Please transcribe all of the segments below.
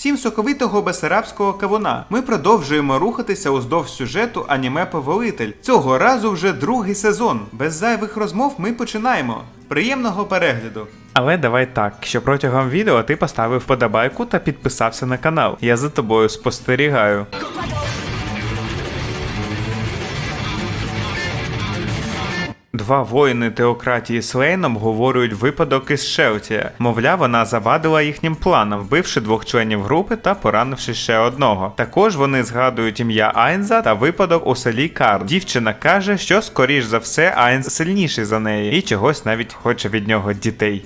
Всім соковитого бесарабського кавуна. Ми продовжуємо рухатися уздовж сюжету аніме Повелитель. Цього разу вже другий сезон. Без зайвих розмов ми починаємо. Приємного перегляду. Але давай так, що протягом відео ти поставив подобайку та підписався на канал. Я за тобою спостерігаю. Два воїни теократії Слейн обговорюють випадок із Шелтія. Мовляв, вона завадила їхнім планам, вбивши двох членів групи та поранивши ще одного. Також вони згадують ім'я Айнза та випадок у селі Карн. Дівчина каже, що скоріш за все Айнз сильніший за неї і чогось навіть хоче від нього дітей.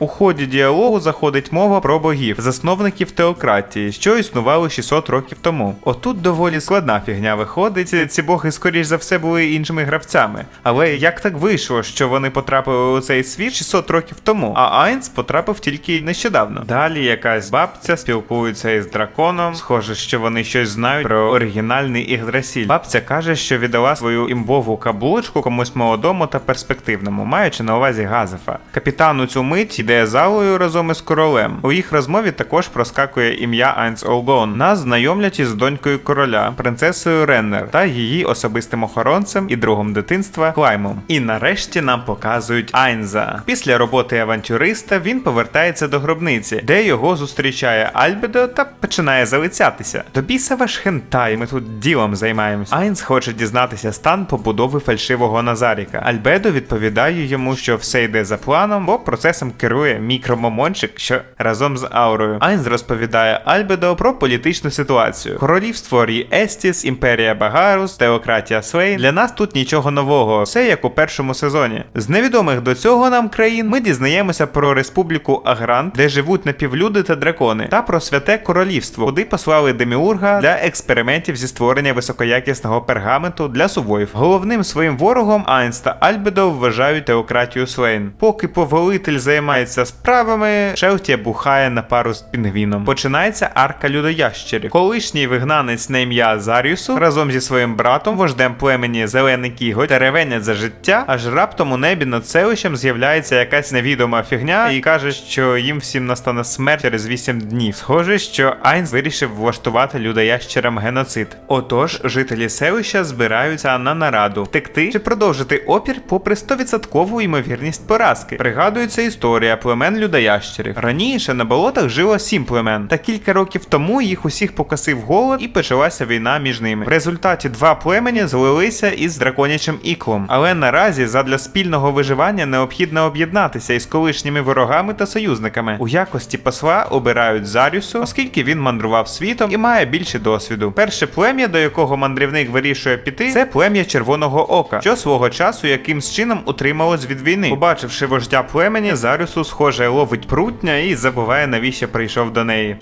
У ході діалогу заходить мова про богів, засновників теократії, що існували 600 років тому. Отут доволі складна фігня виходить. Ці боги, скоріш за все, були іншими гравцями. Але як так вийшло, що вони потрапили у цей світ 600 років тому, а Айнс потрапив тільки нещодавно. Далі якась бабця спілкується із драконом. Схоже, що вони щось знають про оригінальний Ігдрасіль. Бабця каже, що віддала свою імбову каблучку комусь молодому та перспективному, маючи на увазі Газефа. Капітан у цю мить йде залою разом із королем. У їх розмові також проскакує ім'я Айнс Олгон. Нас знайомлять із донькою короля, принцесою Реннер та її особистим охоронцем і другом дитинства Клаймом. І нарешті нам показують Айнза. Після роботи авантюриста він повертається до гробниці, де його зустрічає Альбедо та починає залицятися. До біса ваш хентай, ми тут ділом займаємося. Айнз хоче дізнатися стан побудови фальшивого Назаріка. Альбедо відповідає йому, що все йде за планом, бо процесом керує мікромомончик, що разом з аурою. Айнз розповідає Альбедо про політичну ситуацію. Королівство Рі Естіс, імперія Багарус, теократія Свейн. Для нас тут нічого нового. Все як у першому сезоні. З невідомих до цього нам країн ми дізнаємося про республіку Агрант, де живуть напівлюди та дракони, та про святе королівство, куди послали Деміурга для експериментів зі створення високоякісного пергаменту для сувоїв. Головним своїм ворогом Айнс та Альбедо вважають теократію Слейн. Поки повелитель займається справами, Шелтія бухає на пару з пінгвіном. Починається арка людоящерів. Колишній вигнанець на ім'я Заріусу разом зі своїм братом, вождем племені Зелений Кіготь, теревенять за життя, аж раптом у небі над селищем з'являється якась невідома фігня і каже, що їм всім настане смерть через 8 днів. Схоже, що Айнс вирішив влаштувати людоящерам геноцид. Отож, жителі селища збираються на нараду втекти чи продовжити опір попри 100% ймовірність поразки. Пригадується історія племен людоящерів. Раніше на болотах жило сім племен, та кілька років тому їх усіх покосив голод і почалася війна між ними. В результаті два племені злилися із драконячим іклом, але наразі задля спільного виживання необхідно об'єднатися із колишніми ворогами та союзниками. У якості посла обирають Зарюсу, оскільки він мандрував світом і має більше досвіду. Перше плем'я, до якого мандрівник вирішує піти, це плем'я Червоного Ока, що свого часу якимсь чином утрималось від війни. Побачивши вождя племені, Зарюсу, схоже, ловить прутня і забуває, навіщо прийшов до неї.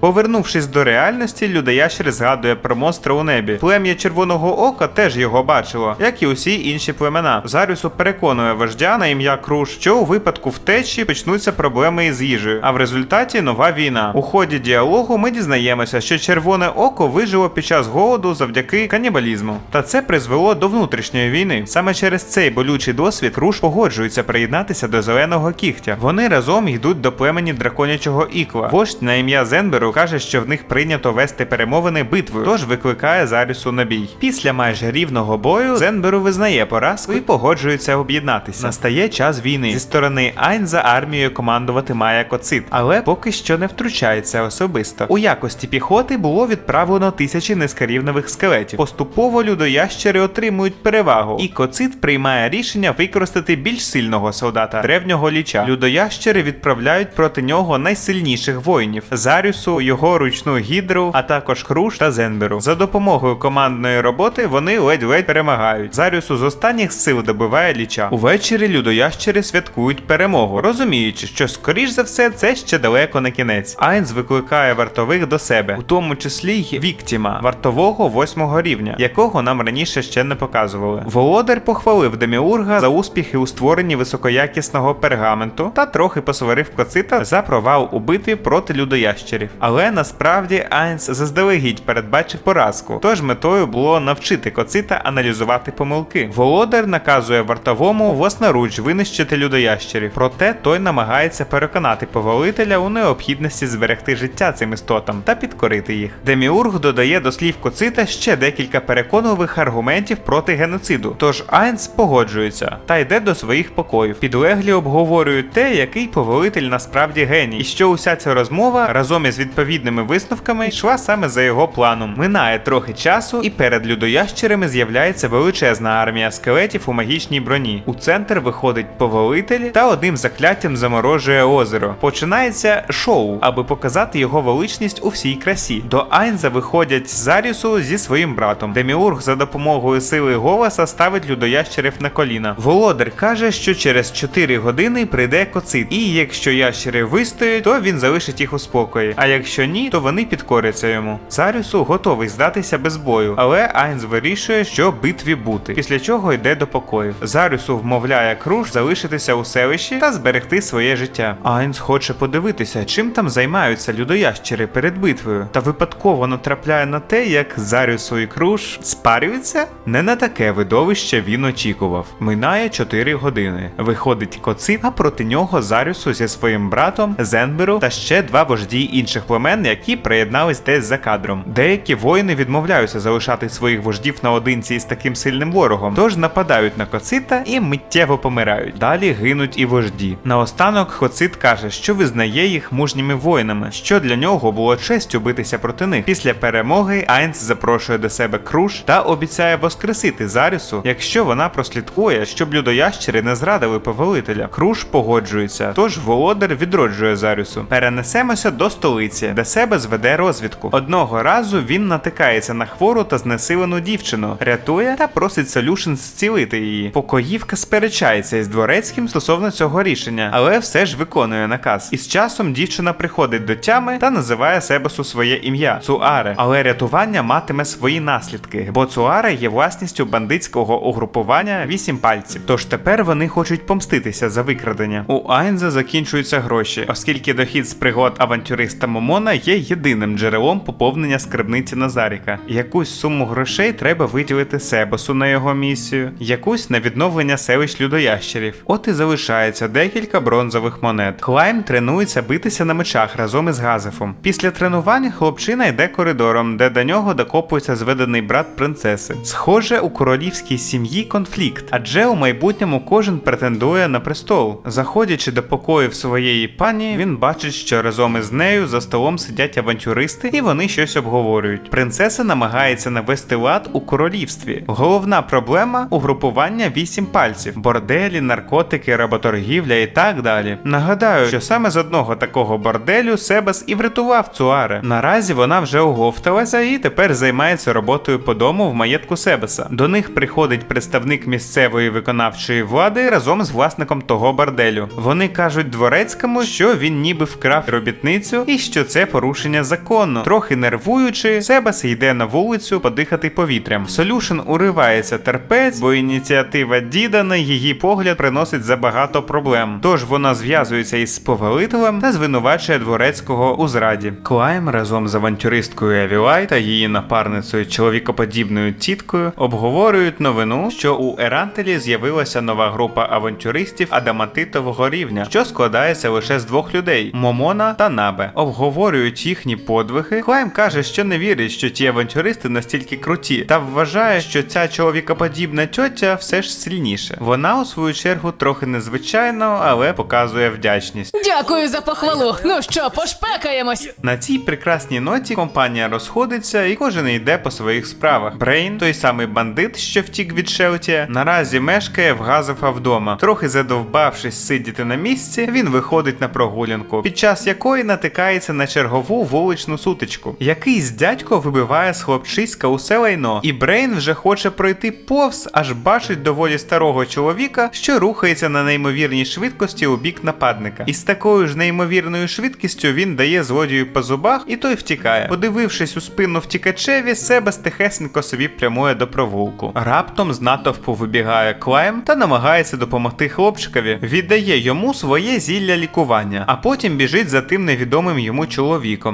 Повернувшись до реальності, людоящер згадує про монстра у небі. Плем'я Червоного Ока теж його бачило, як і усі інші племена. Зарюсу переконує вождя на ім'я Круш, що у випадку втечі почнуться проблеми із їжею, а в результаті нова війна. У ході діалогу ми дізнаємося, що Червоне Око вижило під час голоду завдяки канібалізму. Та це призвело до внутрішньої війни. Саме через цей болючий досвід Круш погоджується приєднатися до зеленого кігтя. Вони разом йдуть до племені драконячого ікла. Вождь на ім'я Зенберу каже, що в них прийнято вести перемовини битвою, тож викликає Зарюсу на бій. Після майже рівного бою Зенберу визнає поразку і погоджується об'єднатися. Настає час війни. Зі сторони Айнза армією командувати має Коцит, але поки що не втручається особисто. У якості піхоти було відправлено тисячі нескарівневих скелетів. Поступово людоящери отримують перевагу, і Коцит приймає рішення використати більш сильного солдата древнього ліча. Людоящери відправляють проти нього найсильніших воїнів Зарюсу, його ручну гідру, а також Хруш та Зенберу. За допомогою командної роботи вони ледь-ледь перемагають. Зарюсу з останніх сил добиває ліча. Увечері людоящери святкують перемогу, розуміючи, що скоріш за все це ще далеко не кінець. Айнс викликає вартових до себе, у тому числі й Віктіма, вартового восьмого рівня, якого нам раніше ще не показували. Володар похвалив Деміурга за успіхи у створенні високоякісного пергаменту та трохи посварив коцита за провал у битві проти людоящерів. Але насправді Айнс заздалегідь передбачив поразку. Тож метою було навчити коцита аналізувати помилки. Володар наказує вартовому власноруч винищити людоящерів. Проте той намагається переконати повелителя у необхідності зберегти життя цим істотам та підкорити їх. Деміург додає до слів коцита ще декілька переконливих аргументів проти геноциду. Тож Айнс погоджується та йде до своїх покоїв. Підлеглі обговорюють те, який повелитель насправді геній, і що уся ця розмова разом із відповідними висновками йшла саме за його планом. Минає трохи часу, і перед людоящерами з'являється величезна армія скелетів у магічній броні. У центр виходить повелитель та одним закляттям заморожує озеро. Починається шоу, аби показати його величність у всій красі. До Айнза виходять Зарісу зі своїм братом. Деміург за допомогою сили голоса ставить людоящерів на коліна. Володар каже, що через 4 години прийде коцит, і якщо ящери вистоять, то він залишить їх у спокої. А якщо ні, то вони підкоряться йому. Зарісу готовий здатися без бою, але Айнз вирішує, що битві бути, після чого йде до покоїв. Зарісу вмовляє Круш залишитися у селищі та зберегти своє життя. Айнз хоче подивитися, чим там займаються людоящери перед битвою, та випадково натрапляє на те, як Зарісу і Круш спарюються. Не на таке видовище він очікував. Минає 4 години. Виходить коцит, а проти нього Зарюсу зі своїм братом Зенберу та ще два вожді інших племен, які приєднались десь за кадром. Деякі воїни відмовляються залишати своїх вождів наодинці із таким сильним ворогом, тож нападають на коцита і миттєво помирають. Далі гинуть і вожді. Наостанок Коцит каже, що визнає їх мужніми воїнами, що для нього було честю битися проти них. Після перемоги Айнс запрошує до себе Круш та обіцяє воскресити Зарісу, якщо вона прослідкує, щоб людоящери не зрадили повелителя. Круш погоджується, тож володар відроджує Зарісу. Перенесемося до столиці, де себе зведе розвідку. Одного разу він натикається на хвору та знесилену дівчину, рятує та просить Солюшен зцілити її. Покоївка сперечається із дворецьким стосовно цього рішення, але все ж виконує наказ. І з часом дівчина приходить до тями та називає Себасу своє ім'я Цуаре. Але рятування матиме свої наслідки, бо Цуаре є власністю бандитського угрупування вісім пальців. Тож тепер вони хочуть помститися за викрадення. У Айнза закінчуються гроші, оскільки дохід з пригод авантюриста Момона є єдиним джерелом поповнення скарбниці Назаріка. Якусь суму грошей треба виділити Себасу на його місію, якусь на відновлення селищ людоящерів. От і залишається декілька бронзових монет. Клайм тренується битися на мечах разом із Газефом. Після тренувань хлопчина йде коридором, де до нього докопується зведений брат принцеси. Схоже, у королівській сім'ї конфлікт, адже у майбутньому кожен претендує на престол. Заходячи до покоїв своєї пані, він бачить, що разом із нею за столом сидять авантюристи, і вони щось обговорюють. Принцеса намагається навести лад у королівстві. Головна проблема угрупування вісім пальців, борделі, наркотики, работоргівля і так далі. Нагадаю, що саме з одного такого борделю Себас і врятував Цуаре. Наразі вона вже оговталася і тепер займається роботою по дому в маєтку Себаса. До них приходить представник місцевої виконавчої влади разом з власником того борделю. Вони кажуть дворецькому, що він ніби вкрав робітницю і що це порушення закону. Трохи нервуючи, Себас йде на вулицю подихати повітрям. Солюшен уривається терпець, бо ініціатива діда на її погляд приносить забагато проблем. Тож вона зв'язується із повелителем та звинувачує дворецького у зраді. Клайм разом з авантюристкою Евілай та її напарницею чоловікоподібною тіткою обговорюють новину, що у Ерантелі з'явилася нова група авантюристів адамантитового рівня, що складається лише з двох людей Момона та Набе. Обговорюють їхні подвиги. Клайм каже, що не вірить, що ті авантюристи настільки круті, та вважає, що ця чоловікоподібна тьотя все ж сильніше. Вона у свою чергу трохи незвичайно, але показує вдячність. Дякую за похвалу. Ну що, пошпекаємось? На цій прекрасній ноті компанія розходиться і кожен йде по своїх справах. Брейн, той самий бандит, що втік від Шелтія, наразі мешкає в Газефа вдома. Трохи задовбавшись сидіти на місці, він виходить на прогулянку, під час якої натикається на чергову вуличну сутичку. Якийсь дядько вибиває з хлопчиська усе лайно, і Брейн вже хоче пройти повз, аж бачить доволі старого чоловіка, що рухається на неймовірній швидкості у бік нападника. І з такою ж неймовірною швидкістю він дає злодію по зубах, і той втікає. Подивившись у спину втікачеві, себе стихесенько собі прямує до провулку. Раптом з натовпу вибігає Клайм та намагається допомогти хлопчикові, віддає йому своє зілля лікування, а потім біжить за тим невідомим йому чоловіком.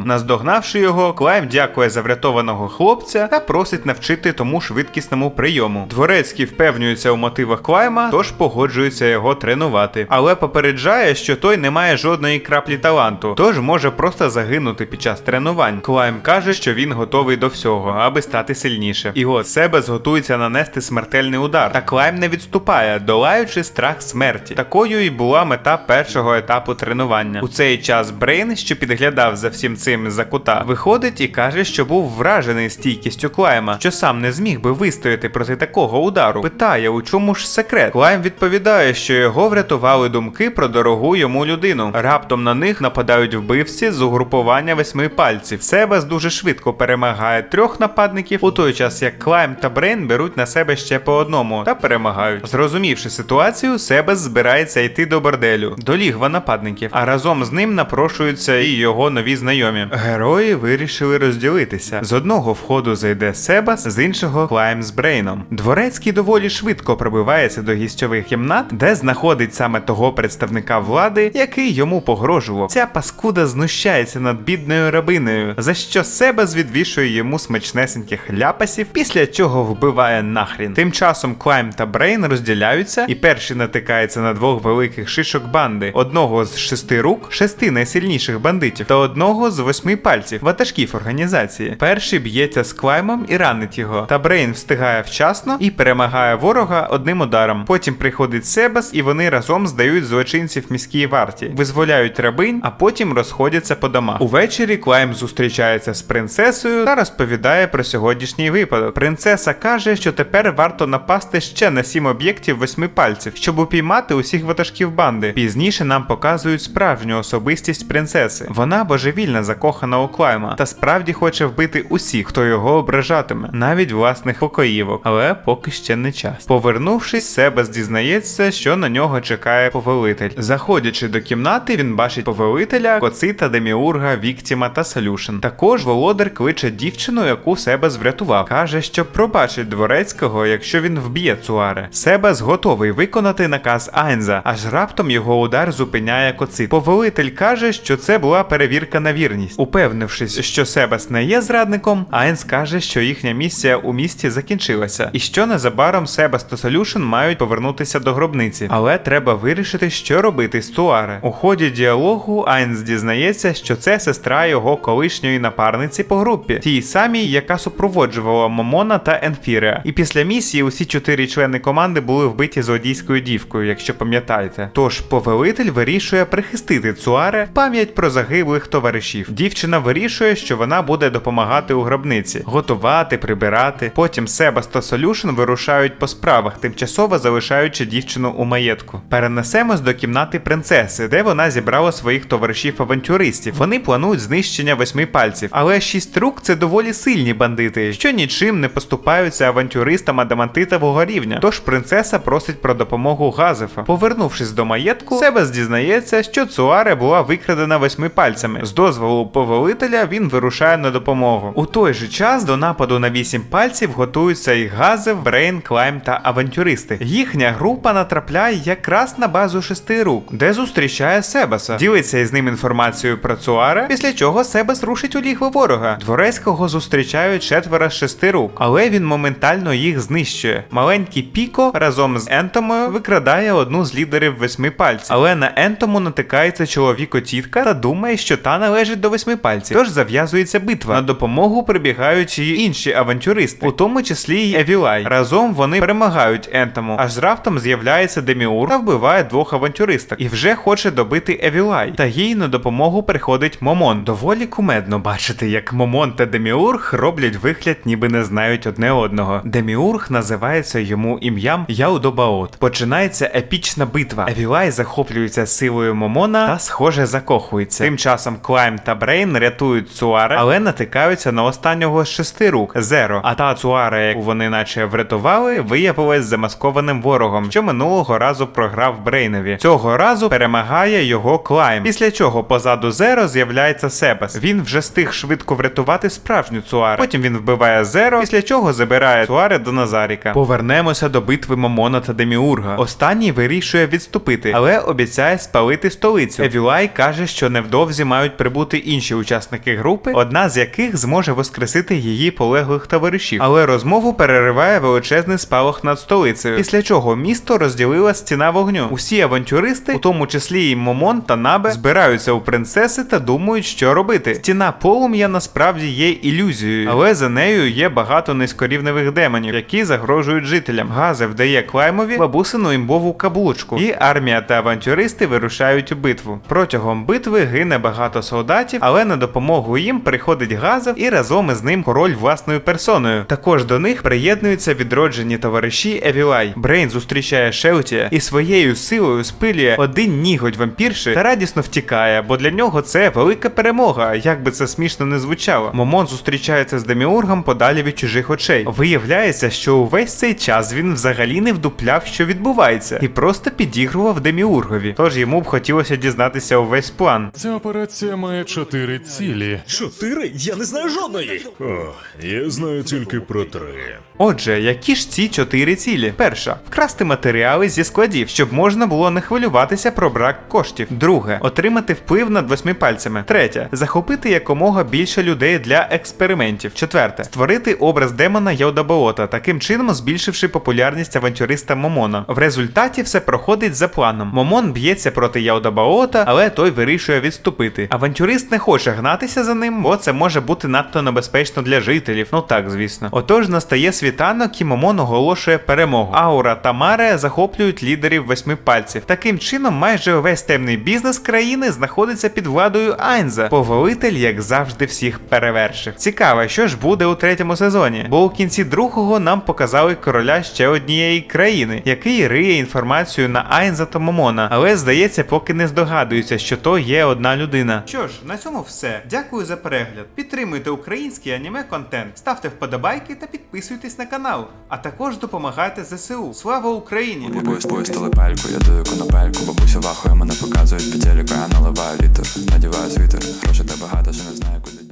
Наздогнавши його, Клайм дякує за врятованого хлопця та просить навчити тому швидкісному прийому. Дворецький впевнюється у мотивах Клайма, тож погоджується його тренувати. Але попереджає, що той не має жодної краплі таланту, тож може просто загинути під час тренувань. Клайм каже, що він готовий до всього, аби стати сильніше. І от Себес готується нанести смертельний удар. Та Клайм не відступає, долаючи страх смерті. Такою і була мета першого етапу тренування. У цей час Брейн, що підглядав за всім цим за кута, виходить і каже, що був вражений стійкістю Клайма, що сам не зміг би вистояти проти такого удару. Питає, у чому ж секрет? Клайм відповідає, що його врятували думки про дорогу йому людину. Раптом на них нападають вбивці з угрупування восьми пальців. Себас дуже швидко перемагає трьох нападників, у той час як Клайм та Брейн беруть на себе ще по одному та перемагають. Зрозумівши ситуацію, Себас збирається йти до борделю, до лігва нападників, а разом з ним напрошуються і його нові знайомі. Герої вирішили розділитися. З одного входу зайде Себас, з іншого Клайм з Брейном. Дворецький доволі швидко пробивається до гістьових кімнат, де знаходить саме того представника влади, який йому погрожував. Ця паскуда знущається над бідною рабинею, за що Себас відвішує йому смачнесеньких ляпасів, після чого вбиває нахрін. Тим часом Клайм та Брейн розділяються, і перший натикається на двох великих шишок банди: одного з шести рук, шести найсильніших бандитів, та одного з восьми пальців, ватажків організації. Перший б'ється з Клаймом і ранить його. Та Брейн встигає вчасно і перемагає ворога одним ударом. Потім приходить Себас, і вони разом здають злочинців міській варті, визволяють рабинь, а потім розходяться по домах. Увечері Клайм зустрічається з принцесою та розповідає про сьогоднішній випадок. Принцеса каже, що тепер варто напасти ще на сім об'єктів восьми пальців, щоб упіймати усіх ватажків банди. Пізніше нам показують справжню особистість принцеси. Вона божевільна закохана у Клайма та справді хоче вбити усіх, хто його ображатиме, навіть власних покоївок, але поки ще не час. Повернувшись, Себас дізнається, що на нього чекає повелитель. Заходячи до кімнати, він бачить повелителя, коцита, деміурга, Віктіма та Солюшен. Також володар кличе дівчину, яку Себас врятував. Каже, що пробачить дворецького, якщо він вб'є Цуаре. Себас готовий виконати наказ Айнза, аж раптом його удар зупиняє коцит. Повелитель каже, що це була перевірка на вірність. Упевнившись, що Себас не є зрадником, Айнз каже, що їхня місія у місті закінчилася, і що незабаром Себас та Солюшен мають повернутися до гробниці. Але треба вирішити, що робити з Цуаре. У ході діалогу Айнз дізнається, що це сестра його колишньої напарниці по групі, тій самій, яка супроводжувала Момона та Енфіреа. І після місії усі чотири члени команди були вбиті злодійською дівкою, якщо пам'ятаєте. Тож повелитель вирішує прихистити Цуаре в пам'ять про загиблих товаришів. Дівчина вирішує, що вона буде допомагати у гробниці, готувати, прибирати. Потім Себас та Солюшен вирушають по справах, тимчасово залишаючи дівчину у маєтку. Перенесемось до кімнати принцеси, де вона зібрала своїх товаришів-авантюристів. Вони планують знищення восьми пальців, але шість рук це доволі сильні бандити, що нічим не поступаються авантюристам адамантитового рівня. Тож принцеса просить про допомогу Газефа. Повернувшись до маєтку, Себас дізнається, що Цуаре була викрадена восьми пальцями. З дозволу повелителя він вирушає на допомогу. У той же час до нападу на вісім пальців готуються і Газев, Брейн, Клайм та авантюристи. Їхня група натрапляє якраз на базу шести рук, де зустрічає Себаса, ділиться із ним інформацією про Цуаре, після чого Себас рушить у лігво ворога. Дворецького зустрічають четверо з шести рук, але він моментально їх знищує. Маленький Піко разом з Ентомою викрадає одну з лідерів восьми пальців, але на Ентому натикається чоловіко тітка та думає, що та належить до восьми пальців. Тож зав'язується битва. На допомогу прибігають і інші авантюристи, у тому числі й Евілай. Разом вони перемагають Ентому, аж раптом з'являється Деміур та вбиває двох авантюристок і вже хоче добити Евілай. Та їй на допомогу приходить Момон. Доволі кумедно бачити, як Момон та Деміург роблять вигляд, ніби не знають одне одного. Деміург називається йому ім'ям Яудобаот. Починається епічна битва. Евілай захоплюється силою Момона та, схоже, закохується. Тим часом Клайм та Брейн рятують Цуаре, але натикаються на останнього з шести рук Зеро. А та Цуаре, яку вони наче врятували, виявилась замаскованим ворогом, що минулого разу програв Брейнові. Цього разу перемагає його Клайм. Після чого позаду Зеро з'являється Себас. Він вже встиг швидко врятувати справжню Цуаре. Потім він вбиває Зеро, після чого забирає Цуаре до Назаріка. Повернемося до битви Момона та Деміурга. Останній вирішує відступити, але обіцяє спалити столицю. Евілай каже, що невдовзі мають мають прибути інші учасники групи, одна з яких зможе воскресити її полеглих товаришів. Але розмову перериває величезний спалах над столицею, після чого місто розділила стіна вогню. Усі авантюристи, у тому числі і Момон та Набе, збираються у принцеси та думають, що робити. Стіна полум'я насправді є ілюзією, але за нею є багато низькорівневих демонів, які загрожують жителям. Газе вдає Клаймові бабусину імбову каблучку, і армія та авантюристи вирушають у битву. Протягом битви гине багато солдатів, але на допомогу їм приходить Газев і разом із ним король власною персоною. Також до них приєднуються відроджені товариші Евілай. Брейн зустрічає Шелтія і своєю силою спилює один нігодь вампірши та радісно втікає, бо для нього це велика перемога, як би це смішно не звучало. Момон зустрічається з Деміургом подалі від чужих очей. Виявляється, що увесь цей час він взагалі не вдупляв, що відбувається, і просто підігрував Деміургові. Тож йому б хотілося дізнатися увесь план. Ця операція має чотири цілі. Чотири? Я не знаю жодної. О, я знаю тільки про три. Отже, які ж ці чотири цілі? Перша вкрасти матеріали зі складів, щоб можна було не хвилюватися про брак коштів. Друге отримати вплив над восьми пальцями. Третє захопити якомога більше людей для експериментів. Четверте створити образ демона Яудабаота, таким чином збільшивши популярність авантюриста Момона. В результаті все проходить за планом. Момон б'ється проти Яудабаота, але той вирішує відступити. Авантюрист не хоче гнатися за ним, бо це може бути надто небезпечно для жителів. Ну так, звісно. Отож настає світанок і Момон оголошує перемогу. Аура та Маре захоплюють лідерів восьми пальців. Таким чином, майже увесь темний бізнес країни знаходиться під владою Айнза. Повелитель, як завжди, всіх перевершив. Цікаво, що ж буде у третьому сезоні, бо у кінці другого нам показали короля ще однієї країни, який риє інформацію на Айнза та Момона, але здається, поки не здогадується, що то є одна людина. Що ж, на цьому все. Дякую за перегляд. Підтримуйте український аніме контент, ставте вподобайки та підписуйтесь на канал. А також допомагайте ЗСУ. Слава Україні! Поїзд, поїзд, телепельку, я даю конопельку, бабуся вахує, мене показують під телеку, я наливаю літер, надіваю світер, грошей та багато, що не